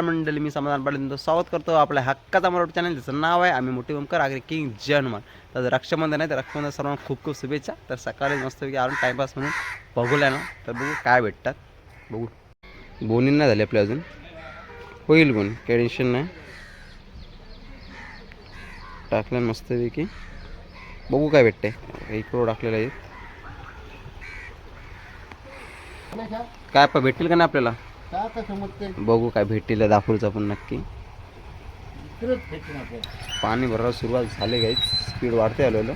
नमस्कार मंडळी मी समाधान पाटील तुमचं स्वागत करतो. आपल्या हक्काचा मराठी चॅनल नाव आहे आम्ही मोठी ओमकर आग्रे किंग जय हनुमान तर रक्षाबंधन आहे तर रक्षाबंधन सर्वांना खूप खूप शुभेच्छा. तर सकाळी मस्तपैकी आणून टाईमपास म्हणून बघूया ना तर बघू काय भेटतात. बघू. बोनी नाही झाली आपल्या अजून. होईल बोनी काही टेन्शन नाही. टाकलं मस्तपैकी. बघू काय भेटते एक करोड टाकलेलं आहे. काय भेटतील का नाही आपल्याला? बघू काय भेटेल दाखवूचा आपण नक्की. पाणी भरायला सुरुवात झाली गाईच स्पीड वाढते आलेलं.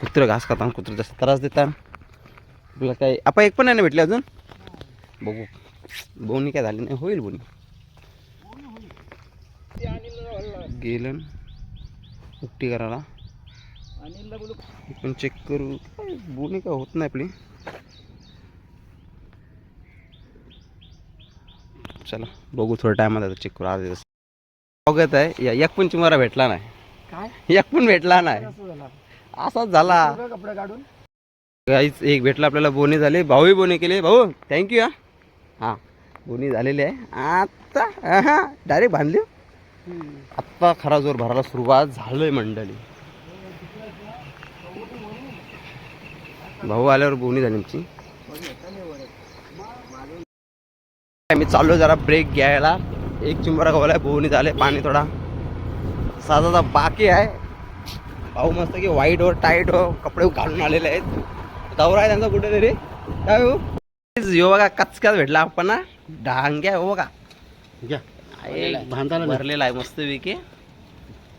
कुत्र घास खाता कुत्र जास्त त्रास देतात. आपला काय आपण एक पण नाही भेटले अजून? बघू. बोनी काय झाली नाही होईल बोनी. गेलं उपटी करायला. अनिलला आपण चेक करू. बोनी काय होत नाही आपली. चला बघू थोड्या टायमात आता चेक करू. अर्धा दिवस आहे. या- एक पण चिमारा भेटला नाही. काय? एक पण भेटला नाही. असं झाला? असाच झाला. सगळं कपडे काढून? काहीच एक भेटला आपल्याला बोनी झाले. भाऊही बोनी केले. भाऊ थँक्यू हा. हां बोनी झालेली आहे. आता डायरेक्ट बांधली. आत्ता खरा जोर भरायला सुरुवात झालोय मंडळी. भाऊ आल्यावर बोनी झाली आमची. मी चाललो जरा ब्रेक घ्यायला. एक चिंबरा गवलाय बोनी झाले पाणी थोडा. साधा बाकी आहे. भाऊ मस्त की व्हाईट हो टाईट हो कपडे घालून आलेले आहेत. दौरा आहे त्यांचा कुठेतरी. काय हो बघा कचक्यात भेटला आपण ना. डांग्या हो बघा. घ्या. एक. भरलेला आहे. मस्त पैकी.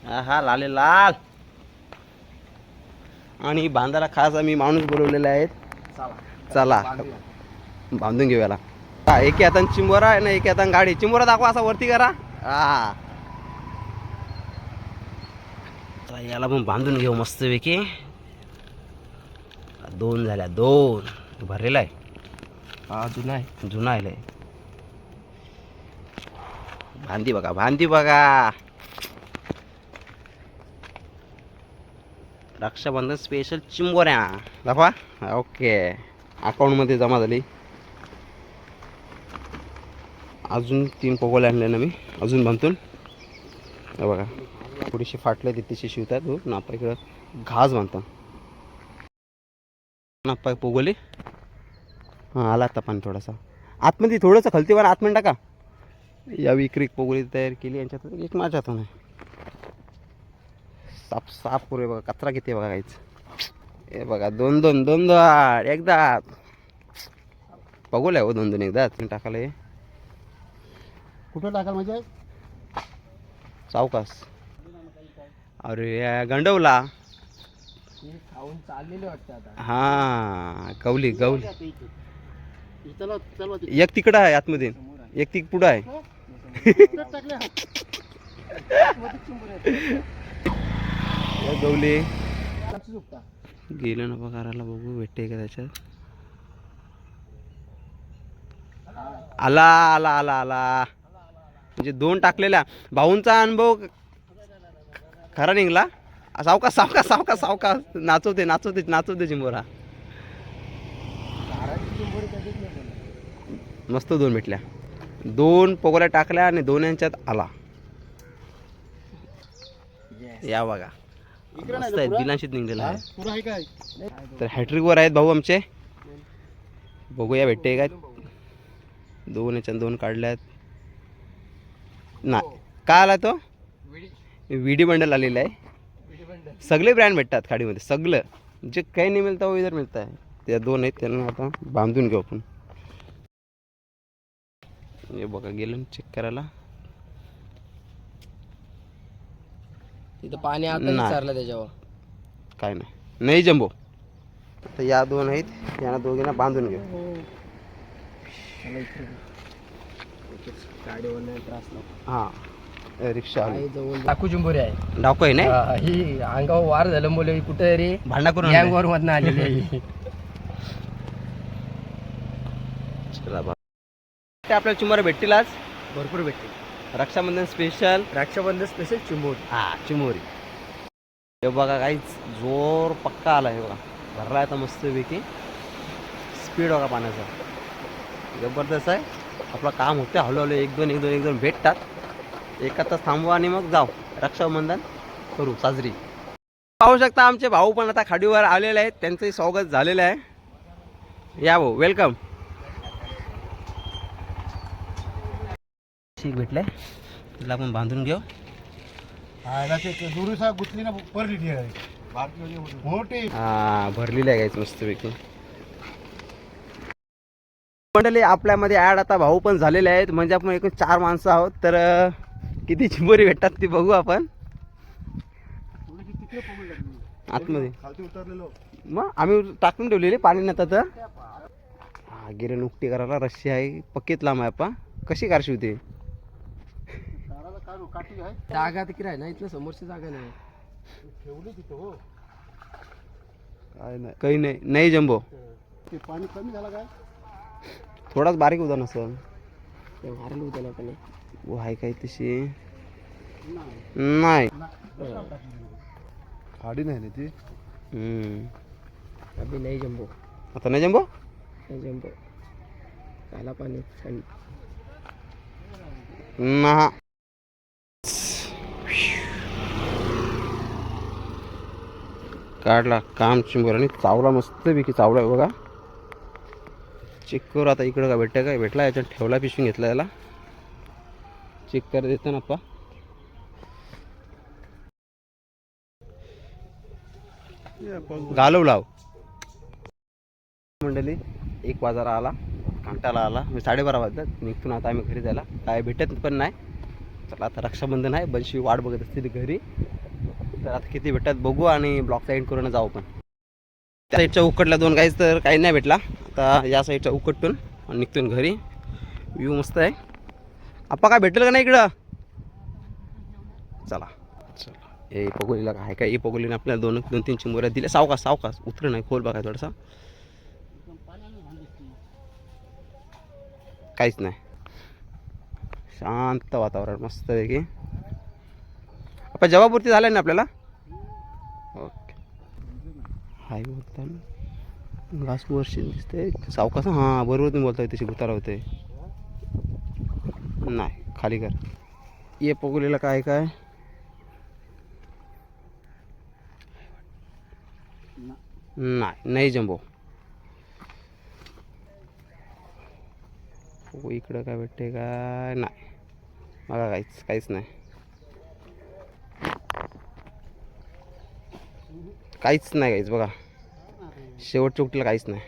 हा लाले लाल. आणि बांधायला खास आम्ही माणूस बोलवलेले आहेत. चला. बांधून घेऊ याला. हा एके हातान चिंबोरा आहे ना एके हातान गाडी. चिंबोरा दाखवा असा वरती करा. हा. याला पण बांधून घेऊ मस्त पैकी दोन झाल्या दोन. भरलेला आहे. हा जुना आहे. जुना आहे. भांदी बघा भांदी बघा. रक्षाबंधन स्पेशल चिंबोऱ्या. दाखवा. ओके. अकाउंटमध्ये जमा झाली. अजून तीन पोगोले आणले ना मी. अजून बांधून. हे बघा. थोडीशी फाटले तिथेशी शिवतात. हो नापा इकडं. घास बांधतात. नापा पोगोले. हां आला आता पाणी थोडासा. आतमध्ये थोडंसं खलतीवर आतमध्ये टाका. या विक्री पोगोली तयार केली. यांच्यात एक माझ्या हातून आहे. साफ साफ करू बघा. कचरा किती आहे बघा काहीच हे बघा दोन दोन दोन दोन. एकदा. पगोल आहे हो दोन दोन एकदा. तुम्ही टाकायला कुठं टाकाल म्हणजे? सावकास. अरे या गंडवला. खाऊन चाललेले वाटतं आता. हां गवली गवली चला चला एक तिकडं आहे आतमध्ये. एक तिक पुढं आहे. या गवली गेलं ना पगाराला बघू भेटते का त्याच्यात? आला आला आला आला. म्हणजे दोन टाकलेल्या भाऊंचा अनुभव खरा निघला. सावका सावका सावका सावका. नाचवते नाचवते नाचवते चिंबोरा. मस्त दोन भेटल्या. दोन पोगोल्या टाकल्या आणि दोन यांच्यात आला. या बघा. मस्त आहे बिलांशीत निघलेला आहे. तर हॅट्रिकवर आहेत भाऊ आमचे. बघूया भेटते काय? दोन याच्यात दोन काढल्यात. ना का आला तो? विडी. बंडल आलेला आहे. सगळे ब्रँड भेटतात खाडीमध्ये सगळं. जे काही नाही मिळतं इधर मिळतं आहे त्या दोन आहेत त्यांना आता बांधून घेऊ आपण. हे बघा गेलं चेक करायला. तिथं पाणी आता नाही. विचारलं त्याच्यावर. काय नाही. नाही जंबो तर या दोन आहेत यांना दोघींना बांधून घेऊ. गाडीवर त्रास हां. रिक्षा आली टाकू चिंबोरी आहे. डाको आहे नाही हा, ही अंगावर वार झालं मुले कुठे रे? भांडा करून आणलंय. गँगवर मधनं आलेली आहे. चला बा. ते आपल्याला चिमोरे भेटतील आज? भरपूर भेटते रक्षाबंधन स्पेशल रक्षाबंधन स्पेशल चिंबोरी हा चिमोरी. हे बघा काहीच जोर पक्का आला हे बघा. भरला आता मस्तपैकी. स्पीड बघा पाण्याचा. जबरदस्त आहे. आपलं काम होते हळूहळू एक दोन एक दोन एक दोन भेटतात. एका तास थांबवा आणि मग जाऊ. रक्षाबंधन करू साजरी. पाहू शकता आमचे भाऊ पण आता खाडीवर आलेले आहेत. त्यांचंही स्वागत झालेलं आहे. या भाऊ वेलकम ठीक भेटलंय. तिला आपण बांधून घेऊ. गुतली ना हा भरलेली आहे गाईच मस्तपैकी. मंडळी आपल्यामध्ये ॲड आता भाऊ पण झालेले आहेत. म्हणजे आपण एकूण चार माणसं आहोत तर किती चिंबोरी भेटतात ती बघू आपण. आतमध्ये. मग आम्ही टाकून ठेवलेली पाणी नव्हतं तर. हा गिरे नुकटी करायला रस्सी आहे. पक्कीत लांब आहे आपा कशी कारशी होती? जागा तिकडे आहे ना इथलं समोरची जागा नाही. ठेवली तिथं हो काय नाही काही नाही. नाही जंबो ते पाणी कमी झालं काय? थोडाच बारीक होता नसल मारलं होतं ना पण. वो आहे काही तशी? नाही. खाडी नाही ना ती? हम्म. अभि नाही जंबो आता नाही जंबो नाही जंबो काला पाणी थंड ना. काढला काम चिंबर आणि चावला मस्तपैकी चावला आहे बघा. चेक करू आता इकडं का भेटतं काय भेटला याच्यात ठेवला पिशवी घेतला याला. चेक कर देतो ना पा. घालव लाव. मंडळी एक वाजारा आला कांटाला आला. मी साडेबारा वाजतात निघतो आता आम्ही घरी जायला. काय भेटत पण नाही. चला आता रक्षाबंधन आहे बनशी वाट बघत असतील घरी. तर आता किती भेटतात बघू आणि ब्लॉक साईड करून जाऊ पण. त्या साईडच्या उकडल्या दोन काहीच तर काही नाही भेटला. आता या साईडचा उकटून आणि निघतून घरी. व्ह्यू मस्त आहे. आप्पा काय भेटेल का नाही इकडं? चला. चला ए पगोलीला काय काय? ए पगोलीने आपल्याला दोन दोन तीन चिंबोऱ्या दिल्या. सावकास सावकास उतर नाही खोल बघा थोडासा. काहीच नाही. शांत वातावरण मस्त आहे की आपण जवापुरती झालं ना आपल्याला? ओके. हाय बोलता घास वर्षी दिसते सावकाश हां बरोबर तुम्ही बोलताय तशी भुतारा होते. नाही खाली कर. ये पगोलीला काय काय? नाही नाही जंबो बघू इकडं काय भेटते काय? नाही. बघा काहीच काहीच नाही. काहीच नाही काहीच बघा. शेवटच्या उठीला काहीच नाही.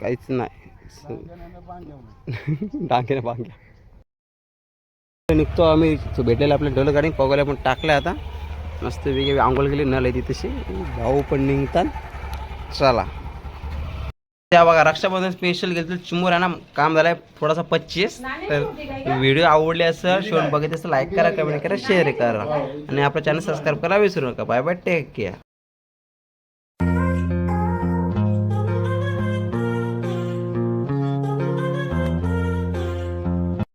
काहीच नाही. डांग्याने बांग्या निघतो आम्ही भेटलेलं भेटलेला आपल्या डोलं गाडी पगायला पण टाकल्या आता. मस्त वेगळी आंघोळ गेली न ती तशी भाऊ पण निघतात. चला. त्या बघा रक्षाबंधन स्पेशल घेतलं चिमूर आहे ना काम झालंय थोडासा पच्चीस. तर व्हिडिओ आवडले असं शिवून बघितलं असं लाईक करा कमेंट करा शेअर करा. आणि आपलं चॅनल सबस्क्राईब करा विसरू नका. Bye bye take care